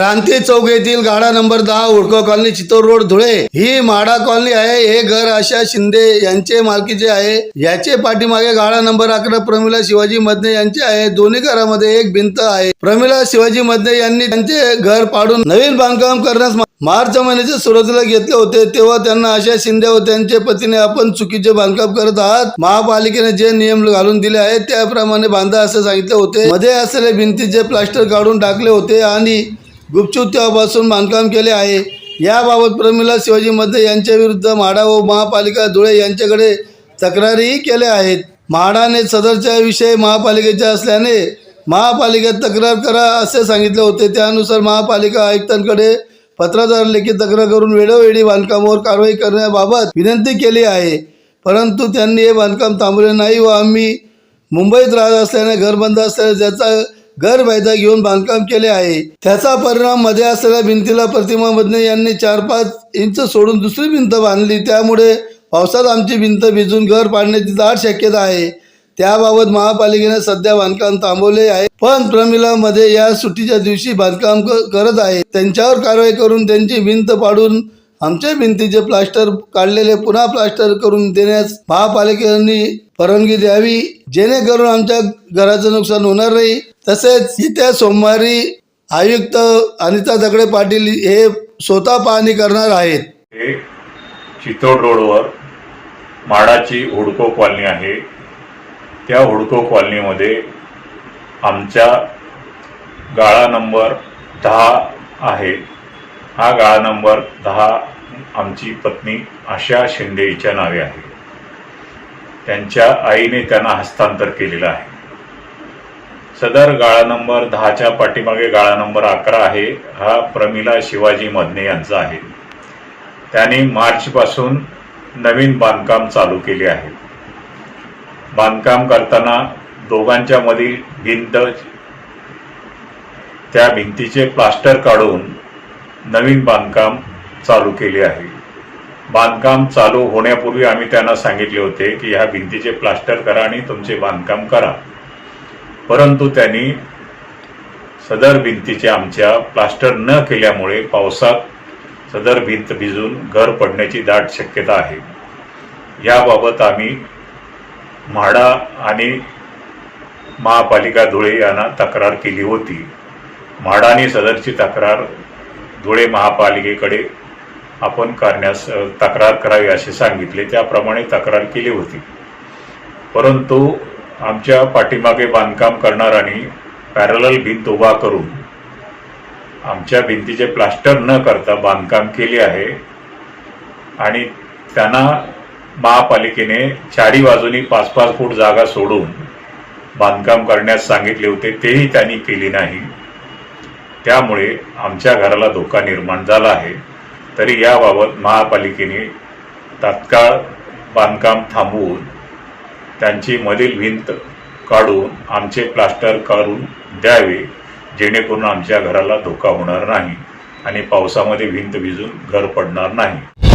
क्रांती चौक येथील गाडा नंबर दहा उडको कॉलनी चितोर रोड धुळे. ही म्हाडा कॉलनी आहे. हे घर आशा शिंदे यांचे मालकीचे आहे. याचे पाठीमागे गाडा नंबर अकरा प्रमिला शिवाजी मधने यांचे आहे. दोन्ही घरामध्ये एक भिंत आहे. प्रमिला शिवाजी मधने यांनी त्यांचे घर पाडून नवीन बांधकाम करण्यास मार्च महिन्याच्या सुरुवातीला घेतले होते. तेव्हा त्यांना आशा शिंदे व त्यांच्या पतीने आपण चुकीचे बांधकाम करत आहात. महापालिकेने जे नियम घालून दिले आहेत त्याप्रमाणे बांधा असे सांगितले होते. मध्ये असलेले भिंतीचे प्लास्टर काढून टाकले होते आणि गुपचूप तेव्हापासून बांधकाम केले आहे. याबाबत प्रमिला शिवाजी मध्ये यांच्या विरुद्ध म्हाडा व महापालिका धुळे यांच्याकडे तक्रारीही केल्या आहेत. म्हाडाने सदरच्या विषय महापालिकेचे असल्याने महापालिकेत तक्रार करा असे सांगितले होते. त्यानुसार महापालिका आयुक्तांकडे पत्राद्वारे लेखी तक्रार करून वेळोवेळी बांधकामावर कारवाई करण्याबाबत विनंती केली आहे. परंतु त्यांनी हे बांधकाम थांबवले नाही व आम्ही मुंबईत राहत असल्याने घर बंद असल्याने त्याचा घर फायदा घेऊन बांधकाम केले आहे. त्याचा परिणाममध्ये असलेल्या भिंतीला प्रतिमा मधने यांनी चार पाच इंच सोडून दुसरी भिंत बांधली. त्यामुळे पावसात आमची भिंत भिजून घर पाडण्याची दाट शक्यता आहे. त्याबाबत महापालिकेने सध्या बांधकाम थांबवले आहे. पण प्रमिला मध्ये या सुट्टीच्या दिवशी बांधकाम करत आहे. त्यांच्यावर कारवाई करून त्यांची भिंत पाडून आमच्या भिंतीचे प्लास्टर काढलेले पुन्हा प्लास्टर करून देण्यास महापालिकेने परवानगी द्यावी. जेणेकरून आमच्या घराचं नुकसान होणार नाही. तसेच येत्या सोमवारी आयुक्त अनिता दगडे पाटील हे स्वतः पाहणी करणार आहेत. हे चितोड रोडवर माडाची हुडको कॉलनी आहे. त्या हुडको कॉलनीमध्ये आमच्या गाळा नंबर दहा आहे. हा गाळा नंबर दहा आमची पत्नी आशा शिंदे हिच्या नावे आहे. त्यांच्या आईने त्यांना हस्तांतर केलेलं आहे. सदर गाळा नंबर दहाच्या पाठीमागे गाळा नंबर अकरा आहे. हा प्रमिला शिवाजी मधने यांचा आहे. त्यांनी मार्चपासून नवीन बांधकाम चालू केले आहे. बांधकाम करताना दोघांच्या मधील भिंत त्या भिंतीचे प्लास्टर काढून नवीन बांधकाम चालू केले आहे. बांधकाम चालू होण्यापूर्वी आम्ही त्यांना सांगितले होते की ह्या भिंतीचे प्लास्टर करा आणि तुमचे बांधकाम करा. परंतु त्यांनी सदर भिंतीचे आमच्या प्लास्टर न केल्यामुळे पावसात सदर भिंत भिजून घर पडण्याची दाट शक्यता आहे. याबाबत आम्ही म्हाडा आणि महापालिका धुळे यांना तक्रार केली होती. म्हाडाने सदरची तक्रार धुळे महापालिकेकडे आपण करण्यास तक्रार करावी असे सांगितले. त्याप्रमाणे तक्रार केली होती. परंतु आमच्या पाठीमागे बांधकाम करणाऱ्यांनी पॅरलल भिंत उभा करून आमच्या भिंतीचे प्लास्टर न करता बांधकाम केले आहे. आणि त्यांना महापालिकेने चारी बाजूनी पाच पाच फूट जागा सोडून बांधकाम करण्यास सांगितले होते. तेही त्यांनी केले नाही. त्यामुळे आमच्या घराला धोका निर्माण झाला आहे. तरी याबाबत महापालिकेने तात्काळ बांधकाम थांबवून त्यांची मधील भिंत काढून आमचे प्लास्टर करून द्यावे जेणेकरून आमच्या घराला धोका होणार नाही आणि पावसामध्ये भिंत भिजून घर पडणार नाही.